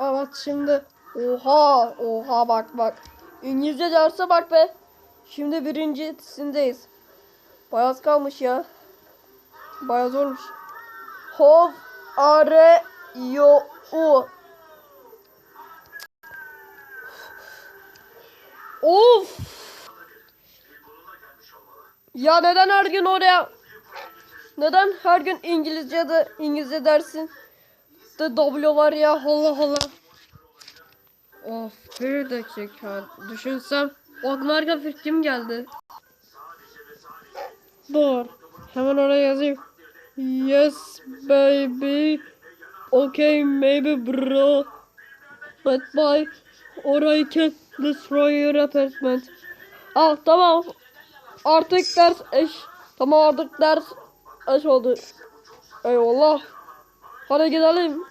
Evet şimdi oha oha bak bak. İngilizce derse bak be. Şimdi birincisindeyiz. Bayağı az kalmış ya. Bayağı zormuş. Hov are yo u. Of. Ya neden her gün oraya neden her gün İngilizce de İngilizce dersin? De W var ya Allah Allah. Of bir dakika düşünsem harika fikrim geldi. Dur hemen oraya yazayım. Yes baby. Okay maybe bro. But why? Or I can destroy your apartment. Ah tamam. Artık ders eş. Tamam artık ders eş oldu. Eyvallah. Hadi gidelim.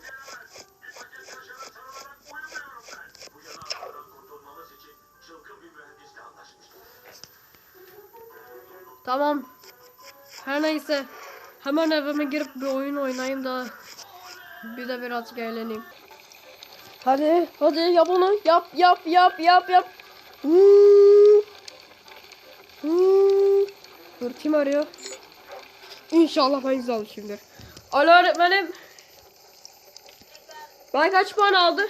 Tamam. Her neyse. Hemen evime girip bir oyun oynayayım da bir de biraz eğleneyim. Hadi, hadi yap onu. Yap, yap, yap, yap, yap. Hmm. Hmm. Dur kim arıyor? İnşallah ben güzel almışımdır. Alo öğretmenim. Ben kaç puan aldım?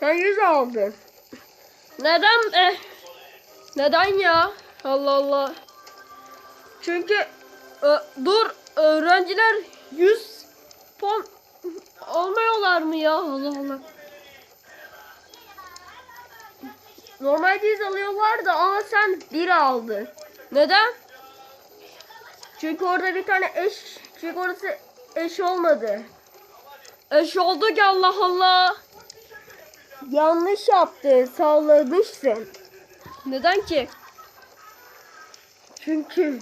Sen 100 aldın. Neden? Eh, neden ya? Allah Allah. Çünkü e, dur öğrenciler 100 puan olmuyorlar mı ya? Allah Allah. Normalde 100 alıyorlar da ama sen 1 aldın. Neden? Çünkü orada bir tane eş, çünkü orası eş olmadı. Eş oldu ki Allah Allah. Yanlış yaptı, sallamışsın. Neden ki? Çünkü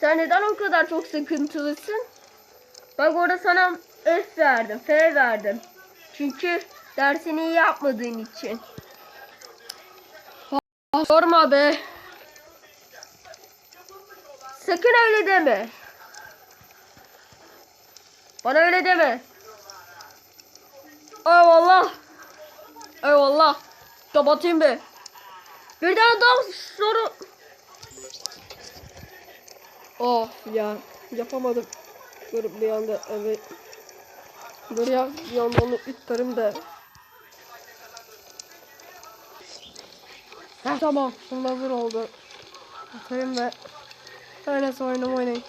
sen neden o kadar çok sıkıntılısın? Bak orada sana F verdim, F verdim. Çünkü dersini iyi yapmadığın için. Sorma be. Sakın öyle deme. Bana öyle deme. Eyvallah. Eyvallah. Kapatayım be. Bir daha daha soru. Of ya. Yapamadım. Dur bir anda evet. Dur ya bir anda onu itlerim de. Heh, tamam. Şimdi hazır oldu. Atayım ve öyle oyunumu oynayayım.